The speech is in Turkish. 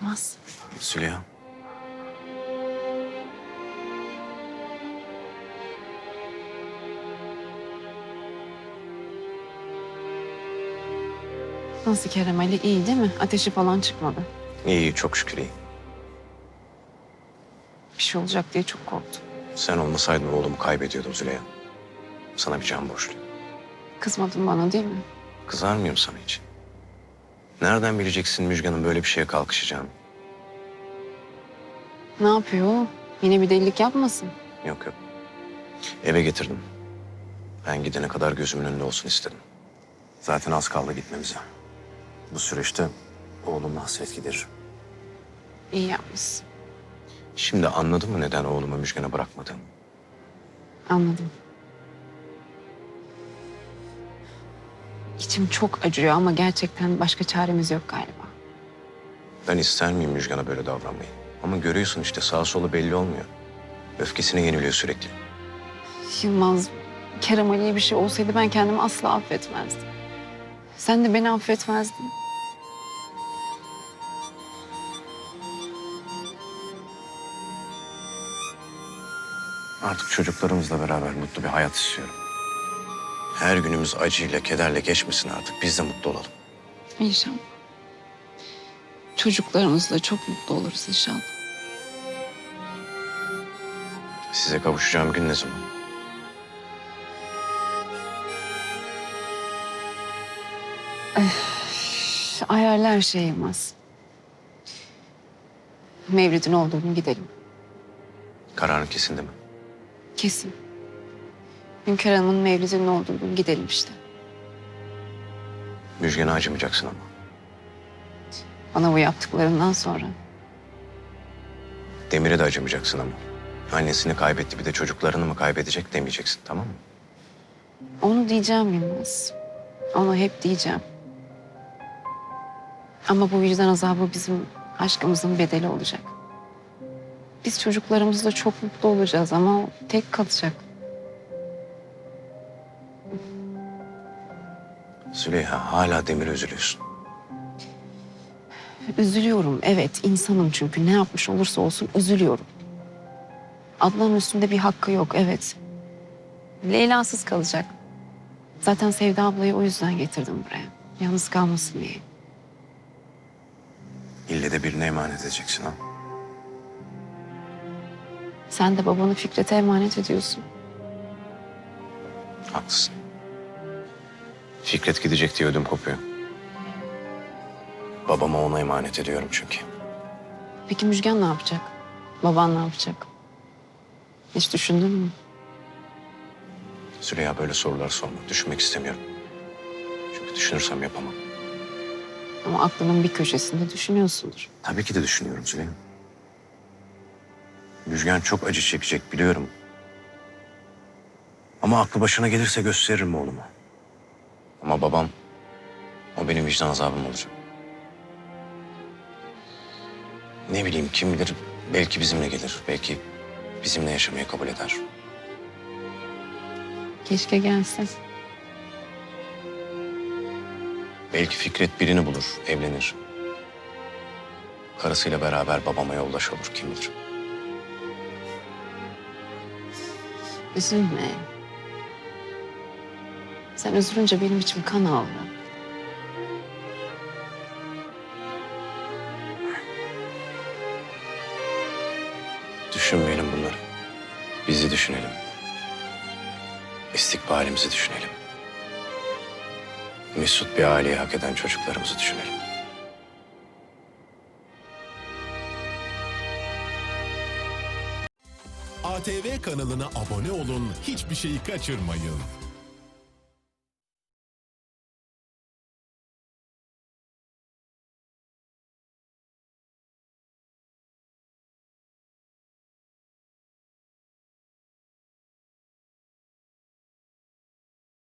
Olmaz. Züleyha. Nasıl Kerem Ali iyi değil mi? Ateşi falan çıkmadı. İyi, çok şükür iyi. Bir şey olacak diye çok korktum. Sen olmasaydın oğlumu kaybediyordum Züleyha. Sana bir can borçluyum. Kızmadın bana değil mi? Kızar mıyım sana hiç? Nereden bileceksin Müjgan'ın böyle bir şeye kalkışacağını? Ne yapıyor? Yine bir delilik yapmasın. Yok yok. Eve getirdim. Ben gidene kadar gözümün önünde olsun istedim. Zaten az kaldı gitmemize. Bu süreçte oğlumla hasret giderir. İyi yapmışsın. Şimdi anladın mı neden oğlumu Müjgan'a bırakmadığımı? Anladım. İçim çok acıyor ama gerçekten başka çaremiz yok galiba. Ben ister miyim Müjgan'a böyle davranmayı? Ama görüyorsun işte sağ solu belli olmuyor. Öfkesine yeniliyor sürekli. Yılmaz, Kerem Ali'ye bir şey olsaydı ben kendimi asla affetmezdim. Sen de beni affetmezdin. Artık çocuklarımızla beraber mutlu bir hayat istiyorum. Her günümüz acıyla, kederle geçmesin artık. Biz de mutlu olalım. İnşallah. Çocuklarımızla çok mutlu oluruz inşallah. Size kavuşacağım gün ne zaman? Ayarlar şey Yılmaz. Mevlid'in olduğu gün gidelim. Kararın kesindi mi? Kesin. Hünkar Hanım'ın Mevlid'in olduğu gün gidelim işte. Müjgan'a acımayacaksın ama. Bana bu yaptıklarından sonra. Demir'e de acımayacaksın ama. Annesini kaybetti bir de çocuklarını mı kaybedecek demeyeceksin tamam mı? Onu diyeceğim Yılmaz. Onu hep diyeceğim. Ama bu vicdan azabı bizim aşkımızın bedeli olacak. Biz çocuklarımızla çok mutlu olacağız ama tek kalacak. Züleyha hala Demir'e üzülüyorsun. Üzülüyorum evet insanım çünkü ne yapmış olursa olsun üzülüyorum. Adnan'ın üstünde bir hakkı yok evet. Leyla'sız kalacak. Zaten Sevda ablayı o yüzden getirdim buraya. Yalnız kalmasın diye. İlle de birine emanet edeceksin ha. Sen de babanı Fikret'e emanet ediyorsun. Haklısın. Fikret gidecek diye ödüm kopuyor. Babama ona emanet ediyorum çünkü. Peki Müjgan ne yapacak? Baban ne yapacak? Hiç düşündün mü? Züleyha böyle sorular sorma. Düşünmek istemiyorum. Çünkü düşünürsem yapamam. Ama aklının bir köşesinde düşünüyorsundur. Tabii ki de düşünüyorum Züleyha. Müjgan çok acı çekecek biliyorum. Ama aklı başına gelirse gösteririm oğluma. Ama babam, o benim vicdan azabım olacak. Ne bileyim kim bilir belki bizimle gelir. Belki bizimle yaşamayı kabul eder. Keşke gelsin. Belki Fikret birini bulur, evlenir. Karısıyla beraber babama yoldaş olur kim bilir. Üzülme. Sen üzülünce benim içim kan ağlıyor. Düşünmeyelim bunları. Bizi düşünelim. İstikbalimizi düşünelim. Mesut bir aileyi hak eden çocuklarımızı düşünelim. ATV kanalına abone olun, hiçbir şeyi kaçırmayın.